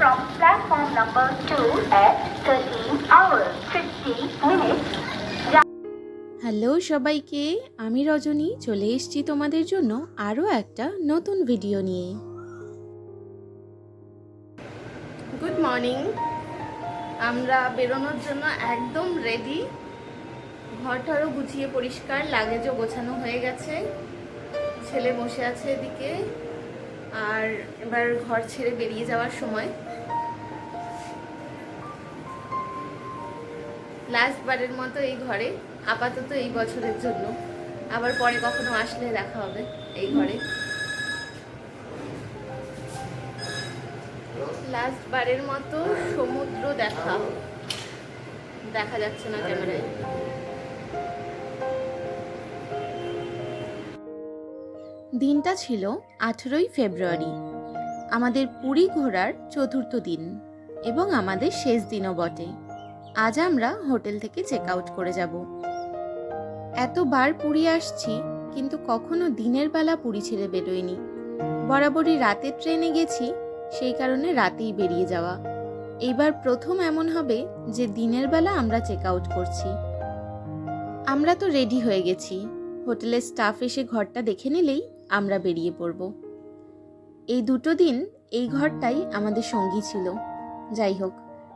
from platform number 2 at 13 hours 50 minutes. Hello সবাইকে। আমি রজনী চলে এসেছি তোমাদের জন্য আরও একটা নতুন ভিডিও নিয়ে। গুড মর্নিং আমরা বেরোনোর জন্য একদম রেডি ঘরটারও গুছিয়ে পরিষ্কার লাগেজও গোছানো হয়ে গেছে। ছেলে বসে আছে এদিকে। আর এবার ঘর ছেড়ে বেরিয়ে যাওয়ার সময়। লাস্ট বারের মতো এই ঘরে, আপাতত এই বছরের জন্য। আবার পরে কখনো আসলে দেখা হবে এই ঘরে। লাস্ট বারের মতো সমুদ্র দেখা। দেখা যাচ্ছে না ক্যামেরায়। দিনটা ছিল আঠেরোই ফেব্রুয়ারি। আমাদের পুরী ঘোরার চতুর্থ দিন এবং আমাদের শেষ দিনও বটে। আজ আমরা হোটেল থেকে চেক আউট করে যাব। এতবার পুরী আসছি, কিন্তু কখনো দিনের বেলা পুরী ছেড়ে বেরোয়নি বরাবরই রাতের ট্রেনে গেছি, সেই কারণে রাতেই বেরিয়ে যাওয়া। এইবার প্রথম এমন হবে যে দিনের বেলা আমরা চেক আউট করছি। আমরা তো রেডি হয়ে গেছি। হোটেলের স্টাফ এসে ঘরটা দেখে নিলেই আমরা বেরিয়ে পড়ব। এই দুটো দিন এই ঘরটাই আমাদের সঙ্গী ছিল। যাই হোক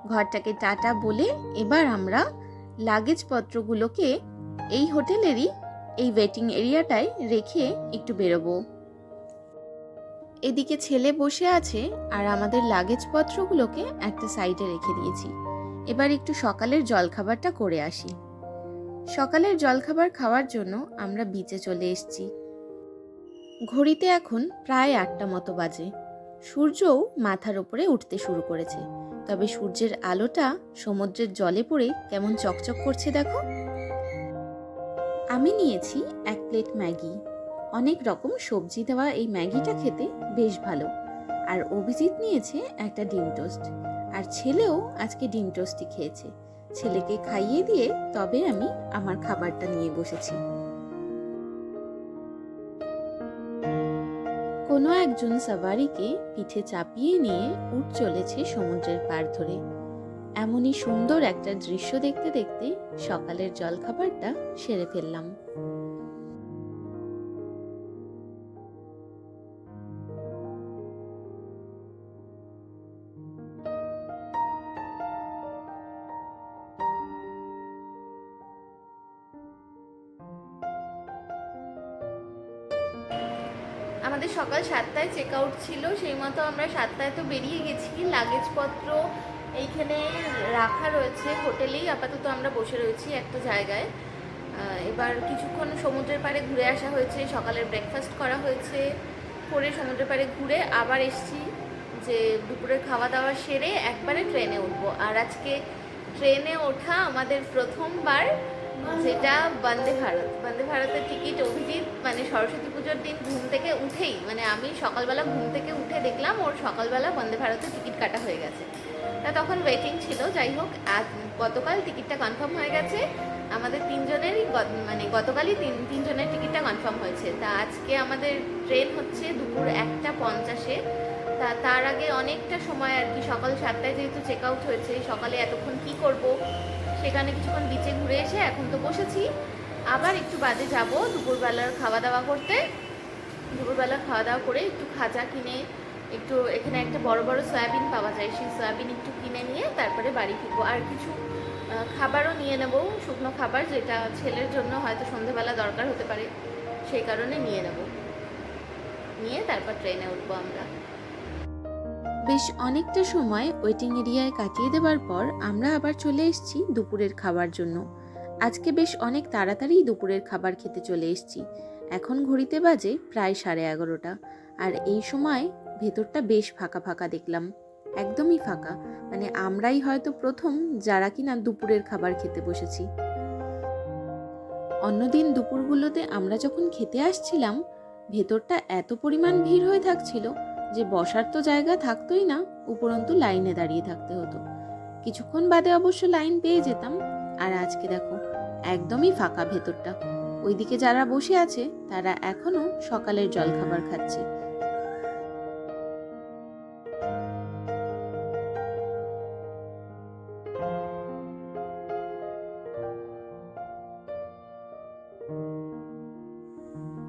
ঘরটাকে টাটা বলে এবার আমরা লাগেজপত্রগুলোকে এই হোটেলেরই, এই ওয়েটিং এরিয়াটায় রেখে একটু বেরোবো। এদিকে ছেলে বসে আছে আর আমাদের লাগেজপত্রগুলোকে একটা সাইডে রেখে দিয়েছি। এবার একটু সকালের জলখাবারটা করে আসি। সকালের জলখাবার খাওয়ার জন্য আমরা বিচে চলে এসেছি। ঘড়িতে এখন প্রায় আটটা মতো বাজে। সূর্যও মাথার উপরে উঠতে শুরু করেছে। তবে সূর্যের আলোটা সমুদ্রের জলে পড়ে কেমন চকচক করছে দেখো। আমি নিয়েছি এক প্লেট ম্যাগি। অনেক রকম সবজি দেওয়া এই ম্যাগিটা খেতে বেশ ভালো। আর অভিজিৎ নিয়েছে একটা ডিম টোস্ট। আর ছেলেও আজকে ডিম টোস্টই খেয়েছে। ছেলেকে খাইয়ে দিয়ে তবে আমি আমার খাবারটা নিয়ে বসেছি। কোনো একজন সাবারিকে পিঠে চাপিয়ে নিয়ে উঠ চলেছে সমুদ্রের পার ধরে। এমনই সুন্দর একটা দৃশ্য দেখতে দেখতে সকালের জলখাবারটা সেরে ফেললাম। সাতটায় চেক আউট ছিল, সেই মতো আমরা সাতটায় তো বেরিয়ে গেছি। লাগেজপত্র এইখানে রাখা রয়েছে হোটেলেই, আপাতত আমরা বসে রয়েছি একটা জায়গায়। এবার কিছুক্ষণ সমুদ্রের পাড়ে ঘুরে আসা হয়েছে, সকালের ব্রেকফাস্ট করা হয়েছে। করে সমুদ্রের পাড়ে ঘুরে আবার এসছি যে দুপুরের খাওয়া দাওয়া সেরে একবারে ট্রেনে উঠবো। আর আজকে ট্রেনে ওঠা আমাদের প্রথমবার যেটা বন্দে ভারত। বন্দে ভারতের টিকিট অভিজিৎ মানে সরস্বতী পুজোর দিন ঘুম থেকে উঠেই মানে আমি সকালবেলা ঘুম থেকে উঠে দেখলাম ওর সকালবেলা বন্দে ভারতের টিকিট কাটা হয়ে গেছে। তা তখন ওয়েটিং ছিল, যাই হোক, আজ গতকাল টিকিটটা কনফার্ম হয়ে গেছে। আমাদের তিনজনেরই মানে গতকালই তিন, তিনজনের টিকিটটা কনফার্ম হয়েছে। তা আজকে আমাদের ট্রেন হচ্ছে দুপুর একটা পঞ্চাশে। তা তার আগে অনেকটা সময় আর কি, সকাল সাতটায় যেহেতু চেক আউট হয়েছে, সকালে এতক্ষণ কি করব? সেখানে কিছুক্ষণ বিচে ঘুরে এসে এখন তো বসেছি। আবার একটু বাদে যাব দুপুরবেলার খাওয়া দাওয়া করতে। দুপুরবেলা খাওয়া দাওয়া করে একটু খাজা কিনে একটু এখানে একটা বড় বড় সয়াবিন পাওয়া যায়। সেই সয়াবিন একটু কিনে নিয়ে তারপরে বাড়ি ফিরবো। আর কিছু খাবারও নিয়ে নেব, শুকনো খাবার যেটা ছেলের জন্য হয়তো সন্ধেবেলা দরকার হতে পারে, সেই কারণে নিয়ে নেব। নিয়ে তারপর ট্রেনে উঠবো আমরা। বেশ অনেকটা সময় ওয়েটিং এরিয়ায় কাটিয়ে দেওয়ার পর আমরা আবার চলে এসেছি দুপুরের খাবার জন্য। আজকে বেশ অনেক তাড়াতাড়ি দুপুরের খাবার খেতে চলে এসেছি। এখন ঘড়িতে বাজে প্রায় সাড়ে এগারোটা। আর এই সময় ভেতরটা বেশ ফাঁকা ফাঁকা দেখলাম। একদমই ফাঁকা। মানে আমরাই হয়তো প্রথম যারা কিনা দুপুরের খাবার খেতে বসেছি। অন্যদিন দুপুরগুলোতে আমরা যখন খেতে আসছিলাম, ভেতরটা এত পরিমাণ ভিড় হয়ে থাকছিল যে বসার তো জায়গা থাকতোই না, উপরন্তু লাইনে দাঁড়িয়ে থাকতে হতো। কিছুক্ষণ বাদে অবশ্য লাইন পেয়ে যেতাম, আর আজকে দেখো, একদমই ফাঁকা ভেতরটা। ওইদিকে যারা বসে আছে, তারা এখনও সকালের জলখাবার খাচ্ছে।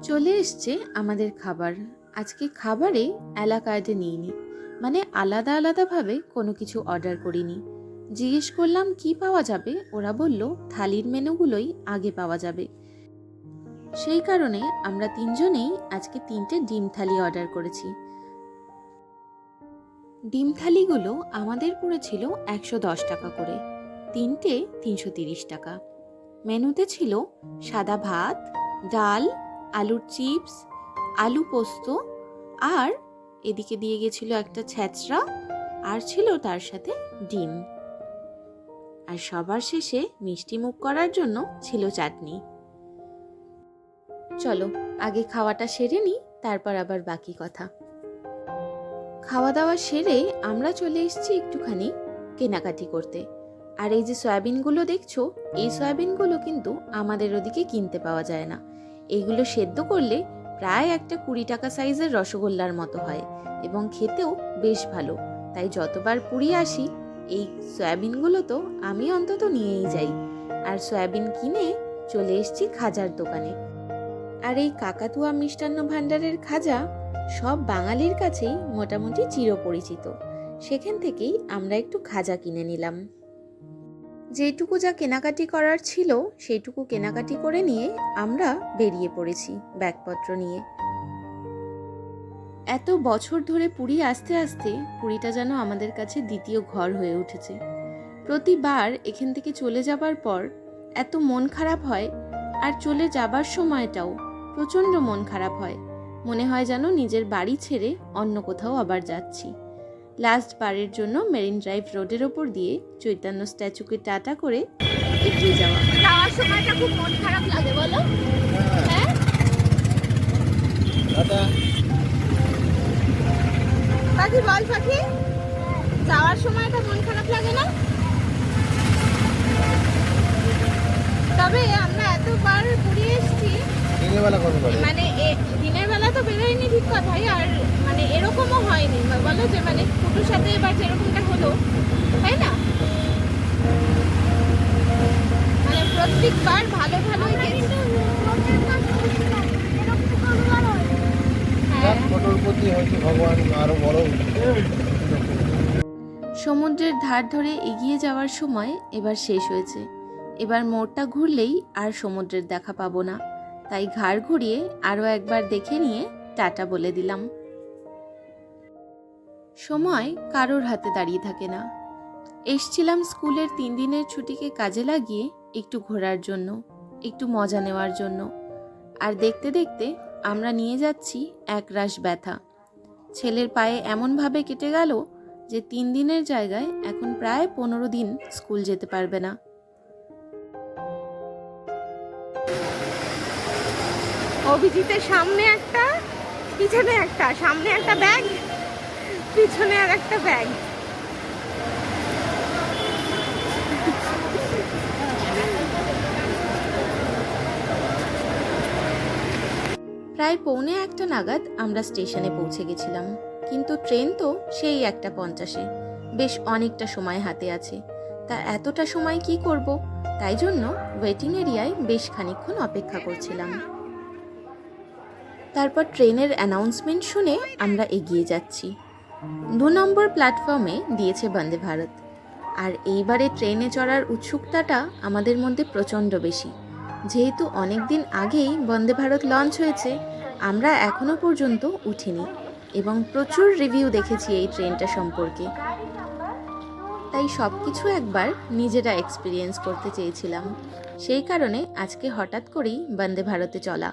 চলে এসছে আমাদের খাবার। আজকে খাবারে এলাকায়তে নিইনি। মানে আলাদা আলাদাভাবে কোনো কিছু অর্ডার করিনি। জিজ্ঞেস করলাম, কি পাওয়া যাবে? ওরা বলল, থালির মেনুগুলোই আগে পাওয়া যাবে। সেই কারণে আমরা তিনজনেই আজকে তিনটে ডিম থালি অর্ডার করেছি। ডিম থালিগুলো আমাদের পড়েছিল একশো দশ টাকা করে, তিনটে তিনশো তিরিশ টাকা। মেনুতে ছিল সাদা ভাত, ডাল, আলুর চিপস আলু পোস্ত আর এদিকে দিয়ে গেছিল একটা ছ্যাঁচড়া আর ছিল তার সাথে ডিম। আর সবার শেষে মিষ্টি মুখ করার জন্য ছিল চাটনি। চলো, আগে খাওয়াটা সেরে নিই, তারপর আবার বাকি কথা। খাওয়া দাওয়া সেরে আমরা চলে এসেছি একটুখানি কেনাকাটি করতে। আর এই যে সয়াবিনগুলো দেখছ, এই সয়াবিনগুলো কিন্তু আমাদের ওদিকে কিনতে পাওয়া যায় না। এগুলো সেদ্ধ করলে প্রায় একটা কুড়ি টাকা সাইজের রসগোল্লার মতো হয় এবং খেতেও বেশ ভালো। তাই যতবার পুরী আসি, এই সয়াবিনগুলো তো আমি অন্তত নিয়েই যাই। আর সয়াবিন কিনে চলে এসেছি খাজার দোকানে। আর এই কাকাতুয়া মিষ্টান্ন ভাণ্ডারের খাজা সব বাঙালির কাছেই মোটামুটি চিরপরিচিত। সেখান থেকেই আমরা একটু খাজা কিনে নিলাম। যেটুকু যা কেনাকাটি করার ছিল, সেইটুকু কেনাকাটি করে নিয়ে আমরা বেরিয়ে পড়েছি ব্যাগপত্র নিয়ে। এত বছর ধরে পুরী আসতে আসতে পুরীটা যেন আমাদের কাছে দ্বিতীয় ঘর হয়ে উঠেছে। প্রতিবার এখান থেকে চলে যাবার পর এত মন খারাপ হয়, আর চলে যাবার সময়টাও প্রচণ্ড মন খারাপ হয়। মনে হয় যেন নিজের বাড়ি ছেড়ে অন্য কোথাও আবার যাচ্ছি। লাস্ট বারের জন্য মেরিন ড্রাইভ রোডের ওপর দিয়ে চৈতন্য স্ট্যাচুকে টাটা করে এগিয়ে যাওয়া। যাওয়ার সময়টা খুব মন খারাপ লাগে বলো। হ্যাঁ? পাখি বল পাখি। যাওয়ার সময়টা মন খারাপ লাগে না? তবে আমরা এতবার পুরী এসেছি মানে দিনের বেলা তো বেরোয়নি ঠিক কথাই আর মানে এরকমও হয়নি। বলো যে মানে ফুটুর সাথে এবার যেরকমটা হলো তাই না? মানে প্রত্যেকবার ভালো ভালোই গেছি। হ্যাঁ। সমুদ্রের ধার ধরে এগিয়ে যাওয়ার সময় এবার শেষ হয়েছে। এবার মোড়টা ঘুরলেই আর সমুদ্রের দেখা পাবো না। তাই ঘাড় ঘুরিয়ে আরও একবার দেখে নিয়ে টাটা বলে দিলাম। সময় কারোর হাতে দাঁড়িয়ে থাকে না। এসছিলাম স্কুলের তিন দিনের ছুটিকে কাজে লাগিয়ে একটু ঘোরার জন্য, একটু মজা নেওয়ার জন্য। আর দেখতে দেখতে আমরা নিয়ে যাচ্ছি একরাশ ব্যথা। ছেলের পায়ে এমনভাবে কেটে গেল যে তিন দিনের জায়গায় এখন প্রায় পনেরো দিন স্কুল যেতে পারবে না। অভিজিতের সামনে একটা, পিছনে একটা, সামনে একটা ব্যাগ, পিছনে আর একটা ব্যাগ। প্রায় পৌনে একটা নাগাদ আমরা স্টেশনে পৌঁছে গেছিলাম, কিন্তু ট্রেন তো সেই একটা পঞ্চাশে। বেশ অনেকটা সময় হাতে আছে। তা এতটা সময় কি করব? তাই জন্য ওয়েটিং এরিয়ায় বেশ খানিকক্ষণ অপেক্ষা করছিলাম। তারপর ট্রেনের অ্যানাউন্সমেন্ট শুনে আমরা এগিয়ে যাচ্ছি। দু নম্বর প্ল্যাটফর্মে দিয়েছে বন্দে ভারত। আর এইবারে ট্রেনে চড়ার উৎসুকতাটা আমাদের মধ্যে প্রচণ্ড বেশি। যেহেতু অনেক দিন আগেই বন্দে ভারত লঞ্চ হয়েছে, আমরা এখনও পর্যন্ত উঠিনি এবং প্রচুর রিভিউ দেখেছি এই ট্রেনটা সম্পর্কে। তাই সব কিছু একবার নিজেরা এক্সপিরিয়েন্স করতে চেয়েছিলাম। সেই কারণে আজকে হঠাৎ করেই বন্দে ভারতে চলা।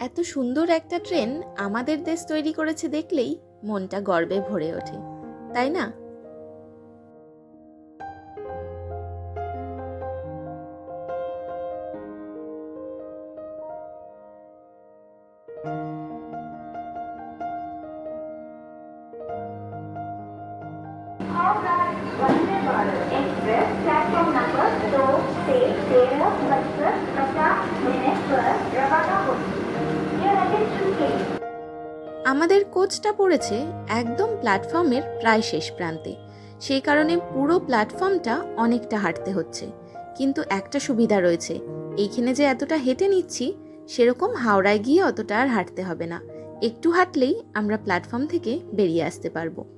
এত সুন্দর একটা ট্রেন আমাদের দেশ তৈরি করেছে দেখলেই মনটা গর্বে ভরে ওঠে তাই না Vande Bharat express platform number दो से तेरह बजकर पचास मिनट पर रवाना होगी Your attention please. আমাদের কোচটা পড়েছে একদম প্ল্যাটফর্মের প্রায় শেষ প্রান্তে। সেই কারণে পুরো প্ল্যাটফর্মটা অনেকটা হাঁটতে হচ্ছে। কিন্তু একটা সুবিধা রয়েছে, এইখানে যে এতটা হেঁটে নিচ্ছি, সেরকম হাওড়ায় গিয়ে অতটা আর হাঁটতে হবে না। একটু হাঁটলেই আমরা প্ল্যাটফর্ম থেকে বেরিয়ে আসতে পারব।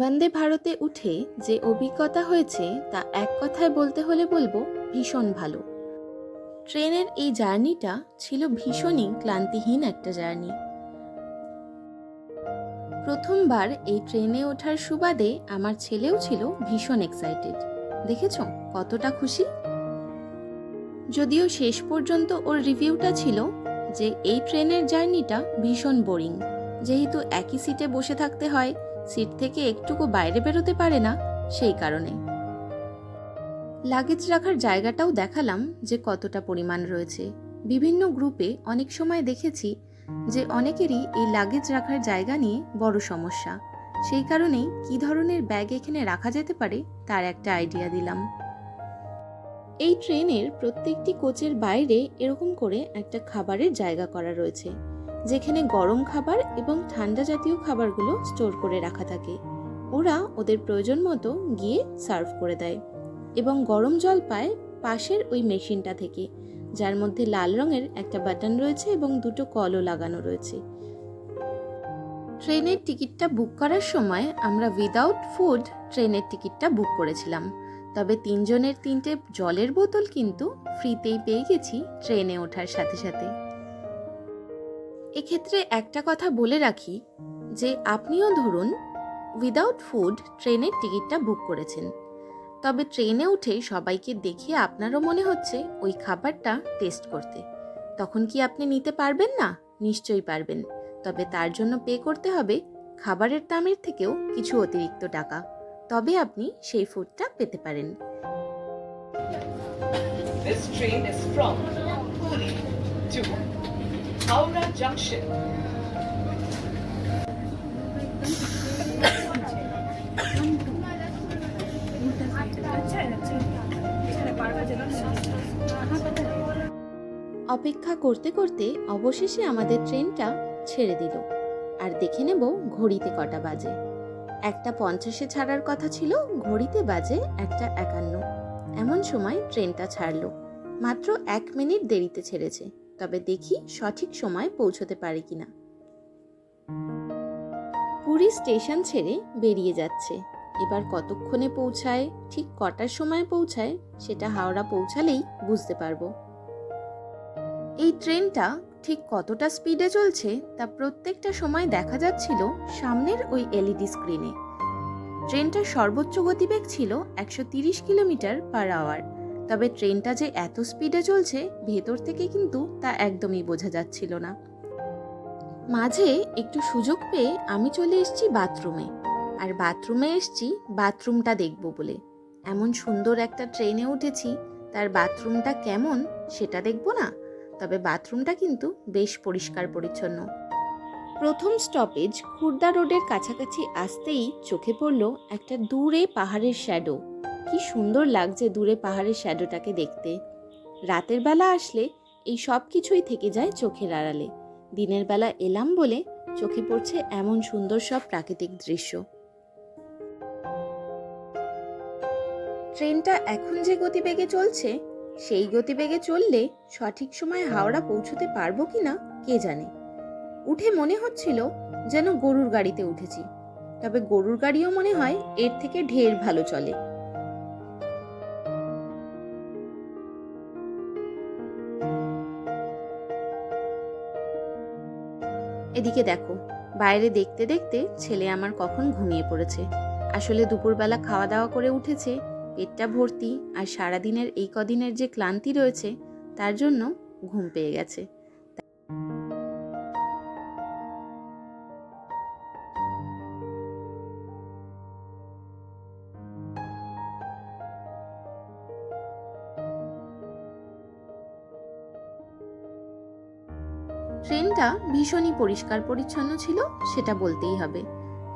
বন্দে ভারতে উঠে যে অভিজ্ঞতা হয়েছে তা এক কথায় বলতে হলে বলব ভীষণ ভালো। ট্রেনের এই জার্নিটা ছিল ভীষণই ক্লান্তিহীন একটা জার্নি। প্রথমবার এই ট্রেনে ওঠার সুবাদে আমার ছেলেও ছিল ভীষণ এক্সাইটেড দেখেছ কতটা খুশি? যদিও শেষ পর্যন্ত ওর রিভিউটা ছিল যে এই ট্রেনের জার্নিটা ভীষণ বোরিং যেহেতু একই সিটে বসে থাকতে হয় সিট থেকে একটুকু বাইরে বেরোতে পারে না, সেই কারণে। লাগেজ রাখার জায়গাটাও দেখালাম যে কতটা পরিমাণ রয়েছে। বিভিন্ন গ্রুপে অনেক সময় দেখেছি যে অনেকেরই এই লাগেজ রাখার জায়গা নিয়ে বড় সমস্যা। সেই কারণেই কী ধরনের ব্যাগ এখানে রাখা যেতে পারে, তার একটা আইডিয়া দিলাম। এই ট্রেনের প্রত্যেকটি কোচের বাইরে এরকম করে একটা খাবারের জায়গা করা রয়েছে। যেখানে গরম খাবার এবং ঠান্ডা জাতীয় খাবারগুলো স্টোর করে রাখা থাকে। ওরা ওদের প্রয়োজন মতো গিয়ে সার্ভ করে দেয় এবং গরম জল পায় পাশের ওই মেশিনটা থেকে, যার মধ্যে লাল রঙের একটা বাটন রয়েছে এবং দুটো কলও লাগানো রয়েছে। ট্রেনের টিকিটটা বুক করার সময় আমরা উইদাউট ফুড ট্রেনের টিকিটটা বুক করেছিলাম। তবে তিনজনের তিনটে জলের বোতল কিন্তু ফ্রিতেই পেয়ে গেছি ট্রেনে ওঠার সাথে সাথে। এক্ষেত্রে একটা কথা বলে রাখি যে আপনিও ধরুন উইদাউট ফুড ট্রেনের টিকিটটা বুক করেছেন। তবে ট্রেনে উঠে সবাইকে দেখে আপনারও মনে হচ্ছে ওই খাবারটা টেস্ট করতে। তখন কি আপনি নিতে পারবেন না? নিশ্চয়ই পারবেন। তবে তার জন্য পে করতে হবে খাবারের দামের থেকেও কিছু অতিরিক্ত টাকা। তবে আপনি সেই ফুডটা পেতে পারেন। This train is from Howrah Junction. অপেক্ষা করতে করতে অবশেষে আমাদের ট্রেনটা ছেড়ে দিল। আর দেখে নেব ঘড়িতে কটা বাজে। একটা পঞ্চাশে ছাড়ার কথা ছিল, ঘড়িতে বাজে একটা একান্ন। এমন সময় ট্রেনটা ছাড়লো। মাত্র এক মিনিট দেরিতে ছেড়েছে। তবে দেখি সঠিক সময় পৌঁছতে পারে কিনা। পুরী স্টেশন ছেড়ে বেরিয়ে যাচ্ছে। এবার কতক্ষণে পৌঁছায়, ঠিক কটার সময় পৌঁছায়, সেটা হাওড়া পৌঁছালেই বুঝতে পারব। এই ট্রেনটা ঠিক কতটা স্পিডে চলছে তা প্রত্যেকটা সময় দেখা যাচ্ছিল সামনের ওই এলইডি স্ক্রিনে। ট্রেনটার সর্বোচ্চ গতিবেগ ছিল একশো কিলোমিটার পার আওয়ার। তবে ট্রেনটা যে এত স্পিডে চলছে, ভেতর থেকে কিন্তু তা একদমই বোঝা যাচ্ছিল না। মাঝে একটু সুযোগ পেয়ে আমি চলে এসেছি বাথরুমে। আর বাথরুমে এসেছি বাথরুমটা দেখব বলে। এমন সুন্দর একটা ট্রেনে উঠেছি, তার বাথরুমটা কেমন সেটা দেখব না। তবে বাথরুমটা কিন্তু বেশ পরিষ্কার পরিচ্ছন্ন। প্রথম স্টপেজ খুর্দা রোডের কাছাকাছি আসতেই চোখে পড়ল একটা দূরে পাহাড়ের শ্যাডো কি সুন্দর লাগছে দূরে পাহাড়ের শ্যাডোটাকে দেখতে। রাতের বেলা আসলে এই সব কিছুই থেকে যায় চোখের আড়ালে। দিনের বেলা এলাম বলে চোখে পড়ছে এমন সুন্দর সব প্রাকৃতিক দৃশ্য। ট্রেনটা এখন যে গতিবেগে চলছে, সেই গতিবেগে চললে সঠিক সময় হাওড়া পৌঁছতে পারব কিনা কে জানে। উঠে মনে হচ্ছিল যেন গরুর গাড়িতে উঠেছি। তবে গরুর গাড়িও মনে হয় এর থেকে ঢের ভালো চলে। এদিকে দেখো, বাইরে দেখতে দেখতে ছেলে আমার কখন ঘুমিয়ে পড়েছে। আসলে দুপুরবেলা খাওয়া দাওয়া করে উঠেছে, পেটটা ভর্তি আর সারাদিনের এই কদিনের যে ক্লান্তি রয়েছে, তার জন্য ঘুম পেয়ে গেছে। ভীষণই পরিষ্কার পরিচ্ছন্ন ছিল, সেটা বলতেই হবে।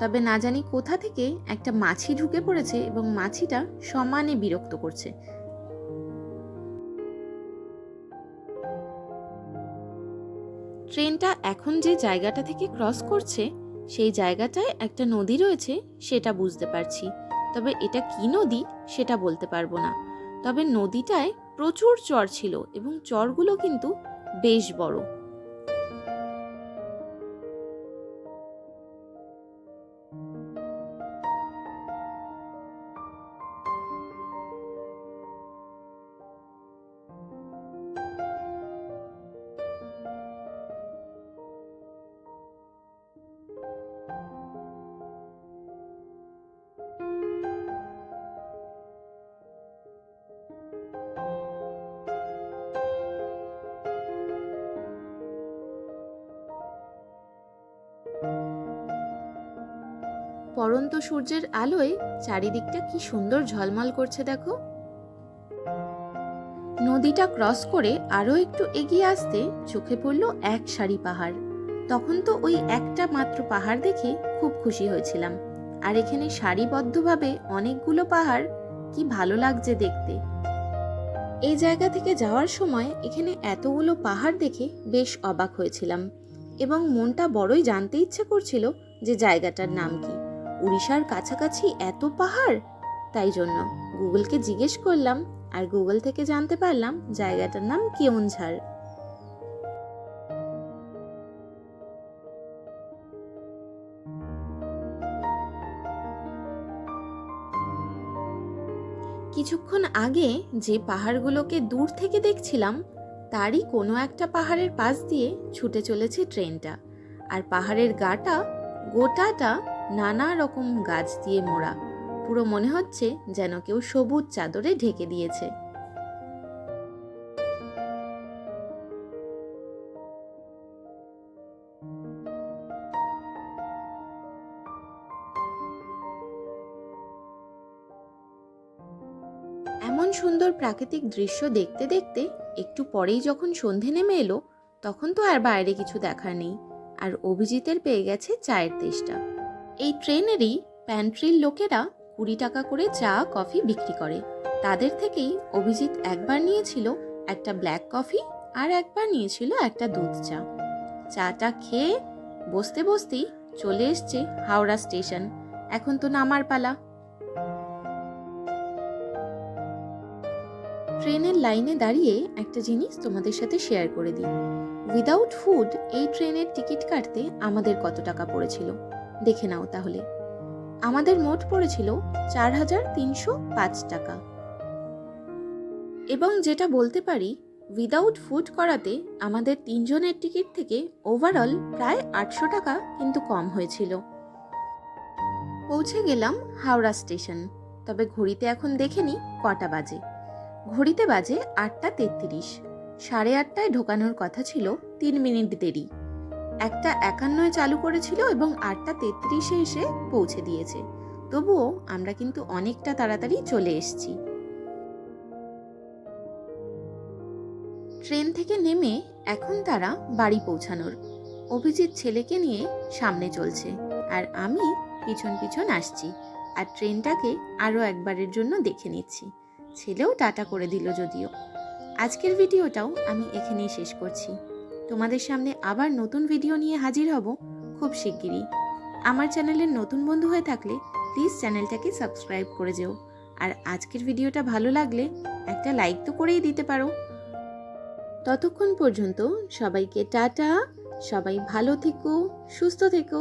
তবে না জানি কোথা থেকে একটা মাছি ঢুকে পড়েছে এবং মাছিটা সমানে বিরক্ত করছে। ট্রেনটা এখন যে জায়গাটা থেকে ক্রস করছে, সেই জায়গাটায় একটা নদী রয়েছে, সেটা বুঝতে পারছি। তবে এটা কি নদী, সেটা বলতে পারব না। তবে নদীটায় প্রচুর চর ছিল এবং চরগুলো কিন্তু বেশ বড়। পরন্ত সূর্যের আলোয় চারিদিকটা কি সুন্দর ঝলমল করছে দেখো। নদীটা ক্রস করে আরও একটু এগিয়ে আসতে চোখে পড়ল এক সারি পাহাড়। তখন তো ওই একটা মাত্র পাহাড় দেখে খুব খুশি হয়েছিলাম। আর এখানে সারিবদ্ধভাবে অনেকগুলো পাহাড়, কি ভালো লাগছে দেখতে। এই জায়গা থেকে যাওয়ার সময় এখানে এতগুলো পাহাড় দেখে বেশ অবাক হয়েছিলাম। এবং মনটা বড়ই জানতে ইচ্ছে করছিল যে জায়গাটার নাম কি। উড়িষ্যার কাছাকাছি এত পাহাড়? তাই জন্য গুগলকে জিজ্ঞেস করলাম, আর গুগল থেকে জানতে পারলাম জায়গাটার নাম কেওনঝাড় কিছুক্ষণ আগে যে পাহাড়গুলোকে দূর থেকে দেখছিলাম, তারই কোনো একটা পাহাড়ের পাশ দিয়ে ছুটে চলেছে ট্রেনটা, আর পাহাড়ের গাটা, গোটাটা নানা রকম গাছ দিয়ে মোড়া। পুরো মনে হচ্ছে যেন কেউ সবুজ চাদরে ঢেকে দিয়েছে। এমন সুন্দর প্রাকৃতিক দৃশ্য দেখতে দেখতে একটু পরেই যখন সন্ধে নেমে এলো, তখন তো আর বাইরে কিছু দেখার নেই। আর অভিজিতের পেয়ে গেছে চায়ের তেষ্টা। এই ট্রেনেরই প্যান্ট্রির লোকেরা কুড়ি টাকা করে চা, কফি বিক্রি করে। তাদের থেকেই অভিজিৎ একবার নিয়েছিল একটা ব্ল্যাক কফি আর একবার নিয়েছিল একটা দুধ চা। চাটা খেয়ে বসতে বসতেই চলে এসছে হাওড়া স্টেশন। এখন তো নামার পালা। ট্রেনের লাইনে দাঁড়িয়ে একটা জিনিস তোমাদের সাথে শেয়ার করে দিই। উইদাউট ফুড এই ট্রেনের টিকিট কাটতে আমাদের কত টাকা পড়েছিল? দেখে নাও তাহলে। আমাদের মোট পড়েছিল চার হাজার তিনশো পাঁচ টাকা। এবং যেটা বলতে পারি উইদাউট ফুড করাতে আমাদের তিনজনের টিকিট থেকে ওভারঅল প্রায় আটশো টাকা কিন্তু কম হয়েছিল। পৌঁছে গেলাম হাওড়া স্টেশন। তবে ঘড়িতে এখন দেখে নি কটা বাজে। ঘড়িতে বাজে আটটা তেত্রিশ। সাড়ে আটটায় ঢোকানোর কথা ছিল তিন মিনিট দেরি। একটা একান্নয় চালু করেছিল এবং আটটা তেত্রিশে এসে পৌঁছে দিয়েছে। তবুও আমরা কিন্তু অনেকটা তাড়াতাড়ি চলে এসেছি। ট্রেন থেকে নেমে এখন তারা বাড়ি পৌঁছানোর। অভিজিৎ ছেলেকে নিয়ে সামনে চলছে আর আমি পিছন পিছন আসছি আর ট্রেনটাকে আরও একবারের জন্য দেখে নিচ্ছি। ছেলেও টাটা করে দিল যদিও। আজকের ভিডিওটাও আমি এখানেই শেষ করছি। তোমাদের সামনে আবার নতুন ভিডিও নিয়ে হাজির হব, খুব শিগগিরই। আমার চ্যানেলের নতুন বন্ধু হয়ে থাকলে প্লিজ চ্যানেলটাকে সাবস্ক্রাইব করে যেও। আর আজকের ভিডিওটা ভালো লাগলে একটা লাইক তো করেই দিতে পারো। ততক্ষণ পর্যন্ত সবাইকে টাটা, সবাই ভালো থেকো, সুস্থ থেকো।